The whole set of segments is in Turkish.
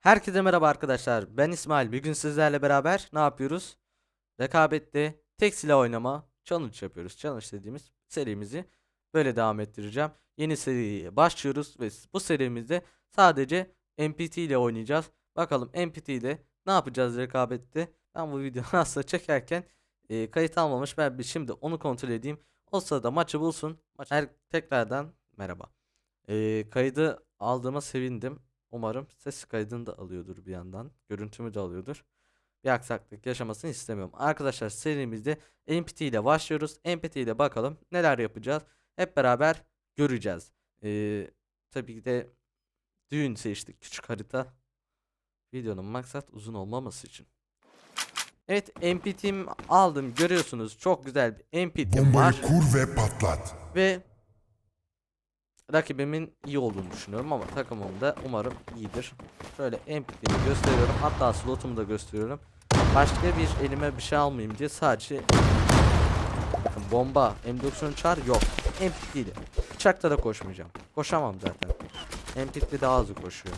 Herkese merhaba arkadaşlar. Ben İsmail. Bugün sizlerle beraber ne yapıyoruz? Rekabette tek silah oynama challenge yapıyoruz. Challenge dediğimiz serimizi böyle devam ettireceğim. Yeni seriye başlıyoruz ve bu serimizde sadece MPT ile oynayacağız. Bakalım MPT ile ne yapacağız rekabette? Ben bu videoyu aslında çekerken e, kayıt almamış. Ben bir şimdi onu kontrol edeyim. O sırada maçı bulsun. Maç her tekrardan merhaba. E, kaydı aldığıma sevindim. Umarım ses kaydını da alıyordur bir yandan. Görüntümü de alıyordur. Bir aksaklık yaşamasını istemiyorum. Arkadaşlar serimizde MPT ile başlıyoruz. MPT ile bakalım neler yapacağız. Hep beraber göreceğiz. Ee, tabii ki de düğün seçtik küçük harita. Videonun maksat uzun olmaması için. Evet MPT'm aldım görüyorsunuz çok güzel bir MPT'm var. Bombayı kur ve patlat. Ve rakibimin iyi olduğunu düşünüyorum ama takımım da umarım iyidir. Şöyle MP'ni gösteriyorum. Hatta slotumu da gösteriyorum. Başka bir elime bir şey almayayım diye sadece bomba, M93 çar yok. MP ile. Bıçakta da koşmayacağım. Koşamam zaten. MP daha hızlı koşuyor.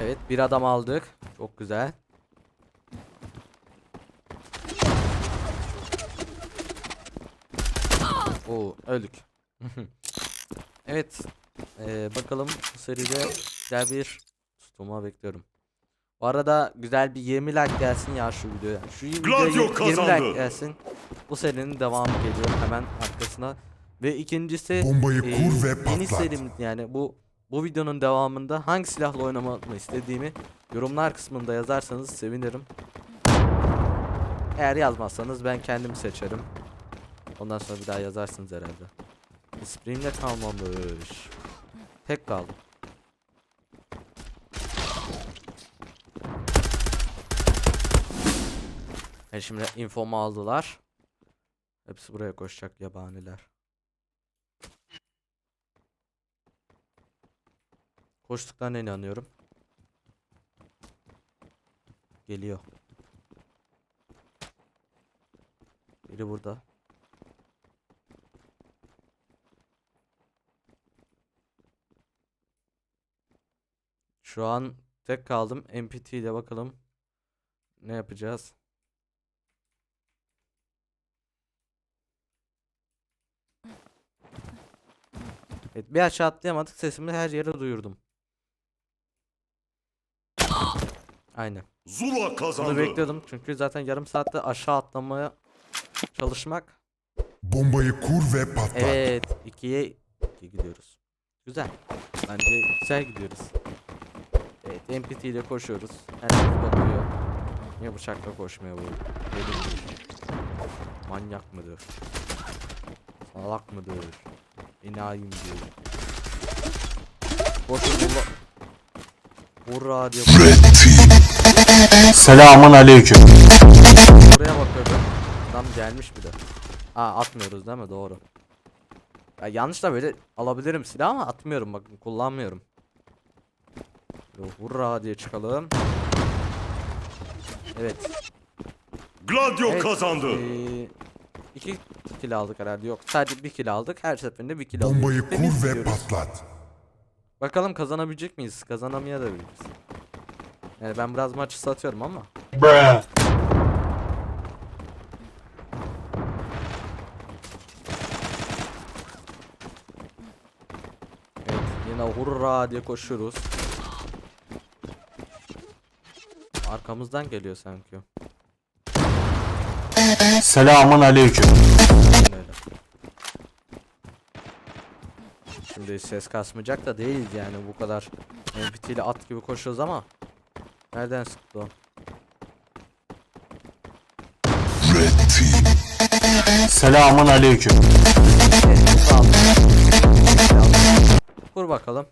Evet bir adam aldık. Çok güzel. Oo öldük. evet. Ee, bakalım bu seride güzel bir tutulma bekliyorum. Bu arada güzel bir 20 like gelsin ya şu videoya. Şu videoya Gladio 20 like kazandı. gelsin. Bu serinin devamı geliyor hemen arkasına. Ve ikincisi Bombayı ee, kur ve yeni patlat. serim yani bu bu videonun devamında hangi silahla oynamamı istediğimi yorumlar kısmında yazarsanız sevinirim. Eğer yazmazsanız ben kendim seçerim. Ondan sonra bir daha yazarsınız herhalde. Spring'de kalmamış. Tek kaldı. E şimdi infomu aldılar. Hepsi buraya koşacak yabaniler. Koştuklarına inanıyorum. Geliyor. Biri burada. Şu an tek kaldım. MPT ile bakalım. Ne yapacağız? Evet bir aşağı atlayamadık. Sesimi her yere duyurdum. Aynen. Zula Bunu kazandı. bekliyordum çünkü zaten yarım saatte aşağı atlamaya çalışmak. Bombayı kur ve patlat. Evet, ikiye iki gidiyoruz. Güzel. Bence güzel gidiyoruz. Evet, MPT ile koşuyoruz. Herkes bakıyor. Niye bıçakla koşmuyor bu? Deli? Manyak mıdır? Salak mıdır? İnayi midir? Koşun valla. Hurra diye Selamun aleyküm. Buraya bakıyordum. Adam gelmiş bir de. Aa atmıyoruz değil mi? Doğru. Ya yanlış da böyle alabilirim silah ama atmıyorum bakın kullanmıyorum. Hurra diye çıkalım. Evet. Gladio evet kazandı. eee, iki kill aldık herhalde. Yok sadece bir kill aldık. Her seferinde bir kill aldık. Bombayı kur ve patlat. Bakalım kazanabilecek miyiz? Kazanamayabiliriz. Yani ben biraz maçı satıyorum ama. Bruh. Evet yine hurra diye koşuyoruz. Arkamızdan geliyor sanki. Selamun aleyküm. Şimdi ses kasmayacak da değiliz yani bu kadar MPT ile at gibi koşuyoruz ama Nereden sıktı o? Selamun aleyküm. Vur bakalım.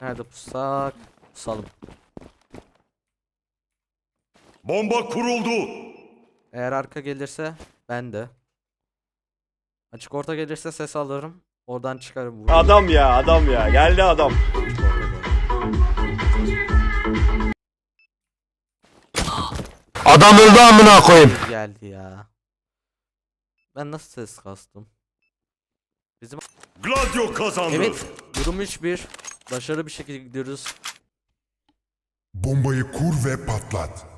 Nerede pusak? Pusalım. Bomba kuruldu. Eğer arka gelirse ben de. Açık orta gelirse ses alırım. Oradan çıkarım vururum. Adam ya adam ya geldi adam. Adam öldü amına koyayım. geldi ya. Ben nasıl ses kastım? Bizim Gladio kazandı. Evet, durum 3-1. Başarılı bir şekilde gidiyoruz. Bombayı kur ve patlat.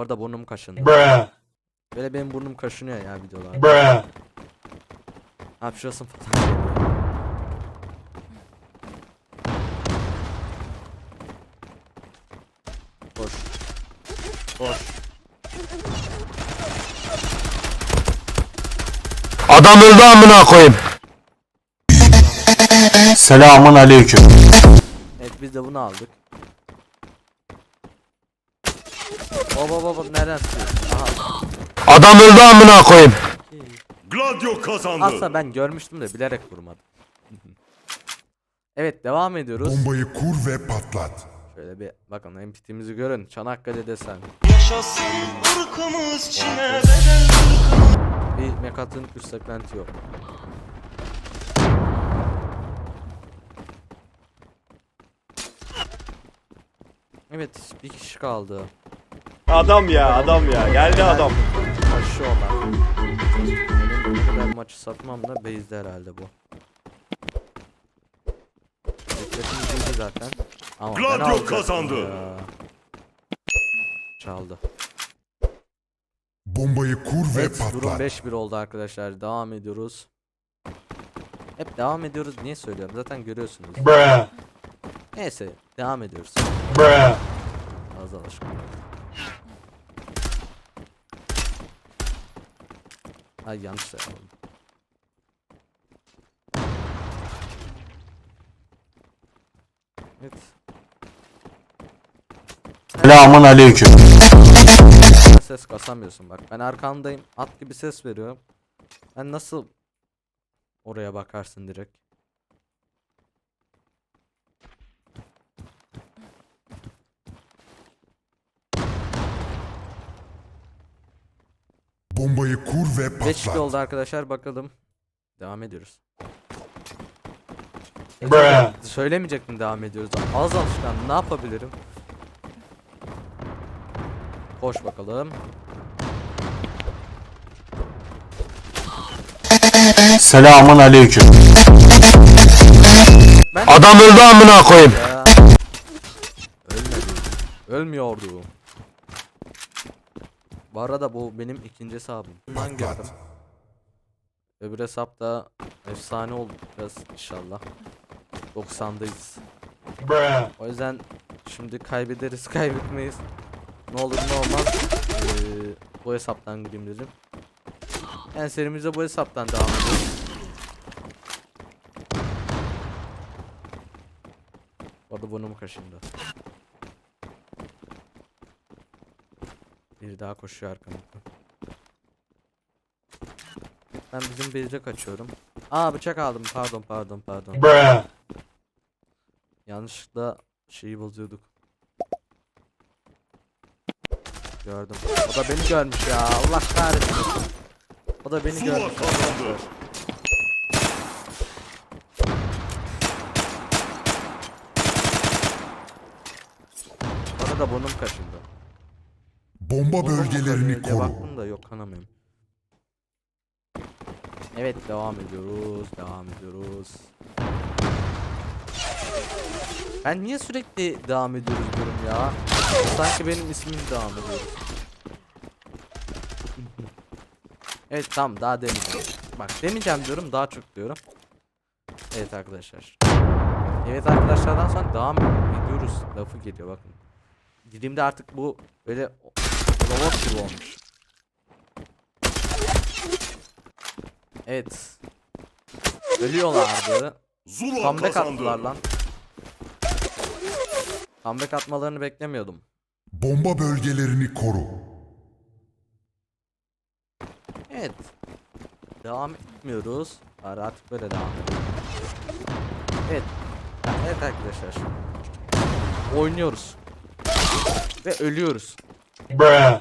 Bu arada burnum kaşındı. Bruh. Böyle benim burnum kaşınıyor ya videolarda. Bruh. Hapşırasın falan. Boş. Boş. Adam öldü amına koyayım. Selamun aleyküm. Evet biz de bunu aldık. Baba baba nereden sıkıyorsun? Aha. Adam öldü amına koyayım. Gladio kazandı. Aslında ben görmüştüm de bilerek vurmadım. evet devam ediyoruz. Bombayı kur ve patlat. Şöyle bir bakın NPT'mizi görün. Çanakkale desen. Yaşasın ırkımız Çin'e bedel Bir mekatronik bir segmenti yok. Evet bir kişi kaldı. Adam ya adam ya. Geldi adam. Taşıyorlar. Benim ne kadar maçı satmam da base'de herhalde bu. Beklediğimiz iyiydi zaten. Ama Gladio kazandı. ya. Çaldı. Bombayı kur ve Evet durum patlat. 5-1 oldu arkadaşlar. Devam ediyoruz. Hep devam ediyoruz. Niye söylüyorum? Zaten görüyorsunuz. Bruh. Neyse devam ediyoruz. Bruh. Az alışkın. Ay yanlış oldu. Evet. Selamun aleyküm. Ses kasamıyorsun bak. Ben arkandayım. At gibi ses veriyorum. Ben nasıl oraya bakarsın direkt? Bombayı kur ve 5 patlat. oldu arkadaşlar bakalım. Devam ediyoruz. Bruh. Söylemeyecektim devam ediyoruz. Az alışkan ne yapabilirim? Koş bakalım. Selamun aleyküm. Ben Adam öldü amına koyayım. ya. Ölmedi. Ölmüyordu. Bu arada bu benim ikinci hesabım. Bundan. Patlat. Öbür hesapta efsane olduk biraz inşallah. 90'dayız. Bruh. O yüzden şimdi kaybederiz kaybetmeyiz. Ne olur ne olmaz. Ee, bu hesaptan gireyim dedim. Yani serimize bu hesaptan devam ediyoruz. Bu arada burnum kaşındı. Biri daha koşuyor arkamızda. Ben bizim base'e kaçıyorum. Aa bıçak aldım pardon pardon pardon. Bruh. Yanlışlıkla şeyi bozuyorduk. Gördüm. O da beni görmüş ya. Allah kahretsin. O da beni görmüş. Bana da burnum kaşındı. Bomba bölgelerini koru. Baktım da yok kanamıyorum. Evet devam ediyoruz. Devam ediyoruz. Ben niye sürekli devam ediyoruz diyorum ya? Sanki benim ismim devam ediyor. evet tamam daha demeyeceğim. Bak demeyeceğim diyorum daha çok diyorum. Evet arkadaşlar. Evet arkadaşlardan sonra devam ediyoruz. Lafı geliyor bakın. Dilimde artık bu böyle robot gibi olmuş. Evet. Ölüyorlardı. Zula Comeback kazandı. attılar lan. Comeback atmalarını beklemiyordum. Bomba bölgelerini koru. Evet. Devam etmiyoruz. Bari artık böyle devam edelim. Evet. Evet arkadaşlar. Oynuyoruz. Ve ölüyoruz. Bomba Bruh.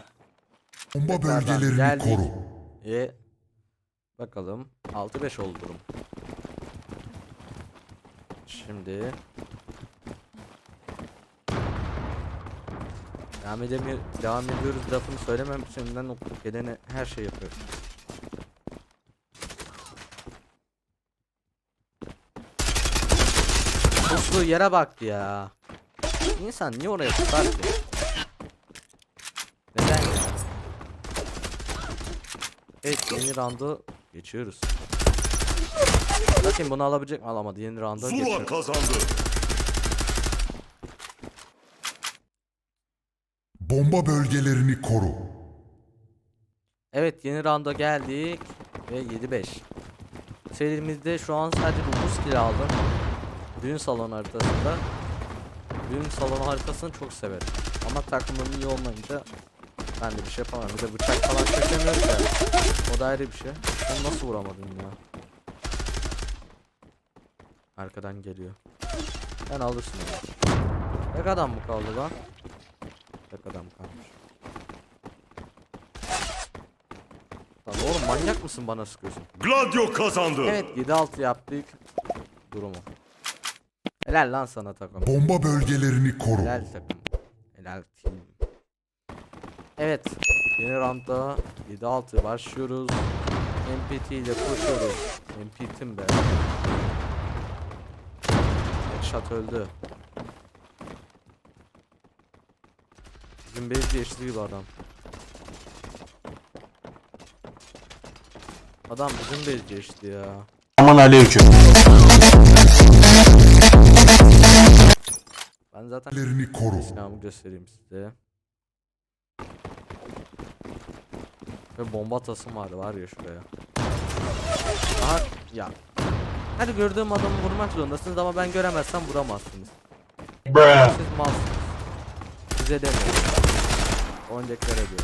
Tekrardan bölgelerini geldik. koru. Ve bakalım 6-5 oldu durum. Şimdi devam edemiyor devam ediyoruz lafını söylemem için ben o gelene her şey yapıyorum. Pusduğu yere bak ya. İnsan niye oraya tutar ki? Neden ya? Evet yeni roundu geçiyoruz. Bakayım bunu alabilecek mi? Alamadı. Yeni rounda Zula geçiyoruz. kazandı. Bomba bölgelerini koru. Evet yeni rounda geldik ve 7-5. Serimizde şu an sadece 9 kill aldım. Düğün salonu haritasında. Düğün salonu haritasını çok severim. Ama takımım iyi olmayınca ben de bir şey yapamam. Bir de bıçak falan çekemiyoruz ya. O da ayrı bir şey. Onu nasıl vuramadım ya? Arkadan geliyor. Ben alırsın onu. Tek adam mı kaldı lan? Tek adam kalmış. Lan oğlum manyak mısın bana sıkıyorsun? Gladio kazandı. Evet 7-6 yaptık durumu. Helal lan sana takım. Bomba bölgelerini koru. Helal takım. Helal. Evet. Yeni roundda 7-6 başlıyoruz. MPT ile koşuyoruz. MPT'im be. Headshot öldü. Bizim base geçti gibi adam. Adam bizim base geçti ya. Selamun aleyküm. Ben zaten Bölgelerini koru. silahımı göstereyim size. Ve bomba tasım var var ya şuraya. Aha ya. Her gördüğüm adamı vurmak zorundasınız ama ben göremezsem vuramazsınız. Bruh. Siz malsınız. Size demiyorum. Oyuncaklara diyor.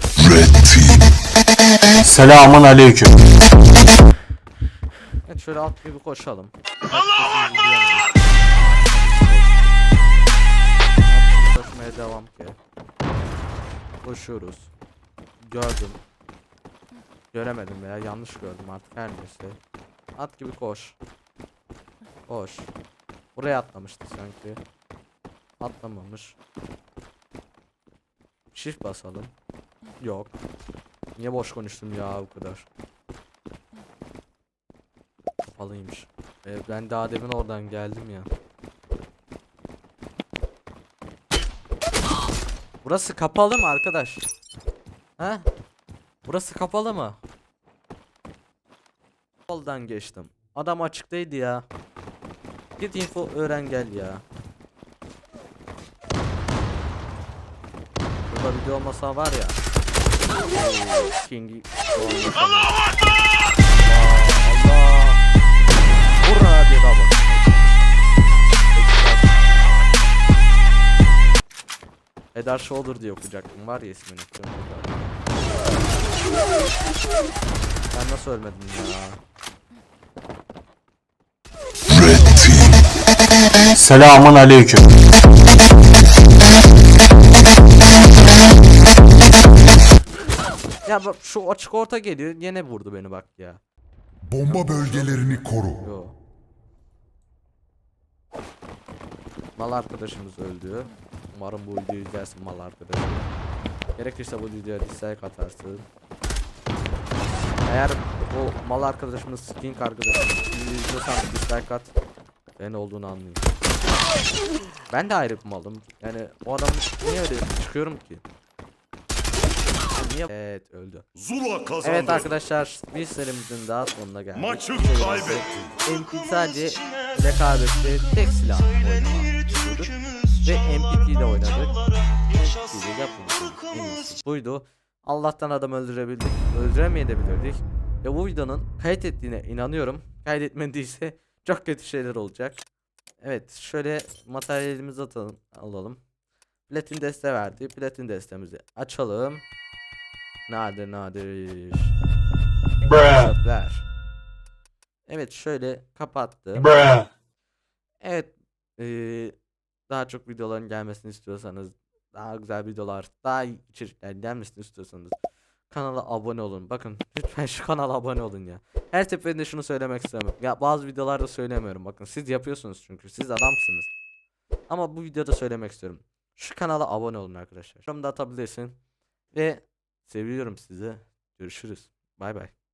Selamun aleyküm. Evet şöyle alt gibi koşalım. Koşmaya devam ki. Koşuyoruz. Gördüm. Göremedim veya yanlış gördüm artık her neyse. At gibi koş. Koş. Buraya atlamıştı sanki. Atlamamış. Shift basalım. Yok. Niye boş konuştum ya bu kadar. Kapalıymış. Ee, ben daha demin oradan geldim ya. Burası kapalı mı arkadaş? He? Burası kapalı mı? Yoldan geçtim. Adam açıktaydı ya. Git info öğren gel ya. Burada video olmasa var ya. King'i Allah Allah. Vurra diye bak. Eder Shoulder diye okuyacaktım var ya ismini. Ben nasıl ölmedim ya? Selamun aleyküm. Ya bak şu açık orta geliyor yine vurdu beni bak ya. Bomba bölgelerini koru. Yo. Mal arkadaşımız öldü. Umarım bu videoyu izlersin mal arkadaşım. Gerekirse bu videoya dislike atarsın. Eğer bu mal arkadaşımız King arkadaşımız izliyorsan dislike at. Ben olduğunu anlayayım. Ben de ayrı bir malım. Yani o adam niye öyle çıkıyorum ki? Niye? Evet öldü. Zula kazandı. Evet arkadaşlar bir serimizin daha sonuna geldik. Maçı kaybetti. MP sadece rekabette tek silah oynama yapıyorduk. Ve MPT ile oynadık. MPT ile iyisi buydu. Allah'tan adam öldürebildik. Öldüremeyebilirdik. Ve bu videonun kayıt ettiğine inanıyorum. Kaydetmediyse çok kötü şeyler olacak. Evet şöyle materyalimizi atalım, alalım. Platin deste verdi. Platin destemizi açalım. Nadir nadir. Çöpler. Evet şöyle kapattım. Bruh. Evet eee, daha çok videoların gelmesini istiyorsanız daha güzel videolar daha iyi içerikler gelmesini istiyorsanız kanala abone olun. Bakın lütfen şu kanala abone olun ya. Her seferinde şunu söylemek istemiyorum. Ya bazı videolarda söylemiyorum bakın siz yapıyorsunuz çünkü siz adamsınız. Ama bu videoda söylemek istiyorum. Şu kanala abone olun arkadaşlar. Yorum da atabilirsin. Ve seviyorum sizi. Görüşürüz. Bay bay.